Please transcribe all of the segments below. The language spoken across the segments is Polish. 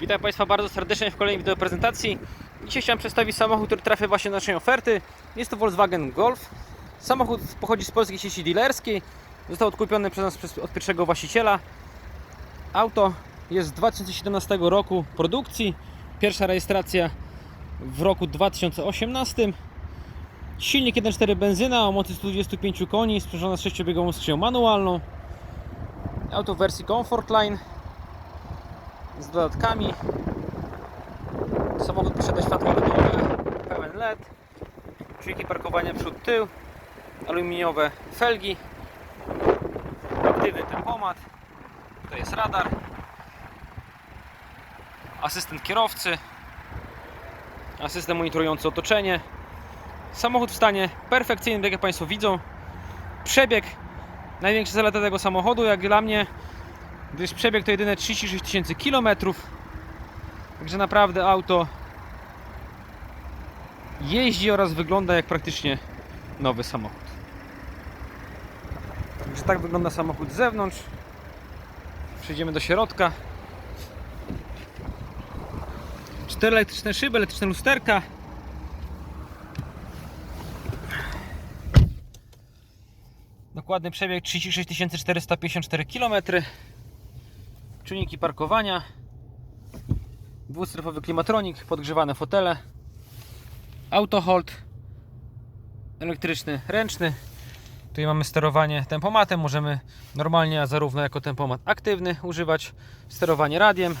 Witam Państwa bardzo serdecznie w kolejnej wideo prezentacji. Dzisiaj chciałem przedstawić samochód, który trafia właśnie do naszej oferty. Jest to Volkswagen Golf. Samochód pochodzi z polskiej sieci dealerskiej. Został odkupiony przez nas od pierwszego właściciela. Auto jest z 2017 roku produkcji. Pierwsza rejestracja w roku 2018. Silnik 1.4 benzyna o mocy 125 koni, sprzężona z 6-biegową skrzynią manualną. Auto w wersji Comfortline z dodatkami. Samochód posiada światło LEDowe, pełen LED, czujniki parkowania przód tył, aluminiowe felgi, aktywny tempomat, tutaj jest radar, asystent kierowcy, asystent monitorujący otoczenie. Samochód w stanie perfekcyjnym, tak jak Państwo widzą. Przebieg, największa zaleta tego samochodu, jak dla mnie, gdyż przebieg to jedyne 36 tysięcy kilometrów. Także naprawdę auto jeździ oraz wygląda jak praktycznie nowy samochód. Także tak wygląda samochód z zewnątrz. Przejdziemy do środka. Cztery elektryczne szyby, elektryczne lusterka. Dokładny przebieg 36 454 km. Czujniki parkowania. Dwustrefowy klimatronik, podgrzewane fotele. Auto hold. Elektryczny, ręczny. Tutaj mamy sterowanie tempomatem. Możemy normalnie, a zarówno jako tempomat aktywny używać. Sterowanie radiem.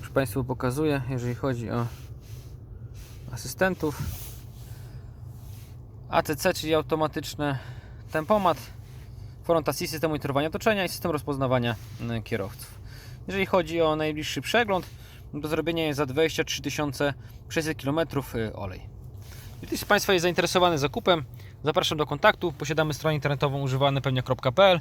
Już Państwu pokazuję, jeżeli chodzi o asystentów. ACC, czyli automatyczne tempomat, front assist, system monitorowania otoczenia i system rozpoznawania y, kierowców. Jeżeli chodzi o najbliższy przegląd, do zrobienia jest za 23 600 km y, olej. Jeśli Państwa jest zainteresowany zakupem, zapraszam do kontaktu. Posiadamy stronę internetową używanepewniak.pl.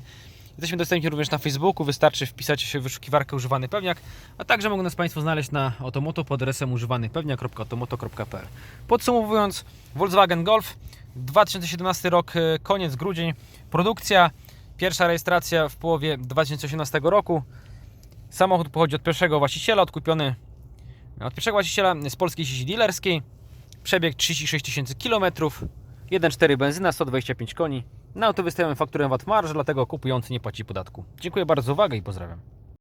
Jesteśmy dostępni również na Facebooku, wystarczy wpisać się w wyszukiwarkę używany pewniak, a także mogą nas Państwo znaleźć na Otomoto pod adresem używanepewniak.otomoto.pl. Podsumowując, Volkswagen Golf 2017 rok, e, koniec grudzień, produkcja, pierwsza rejestracja w połowie 2018 roku. Samochód pochodzi od pierwszego właściciela, odkupiony od pierwszego właściciela z polskiej sieci dealerskiej. Przebieg 36 tysięcy km, 1.4 benzyna, 125 koni. Na auto wystawiamy fakturę VAT marż, dlatego kupujący nie płaci podatku. Dziękuję bardzo za uwagę i pozdrawiam.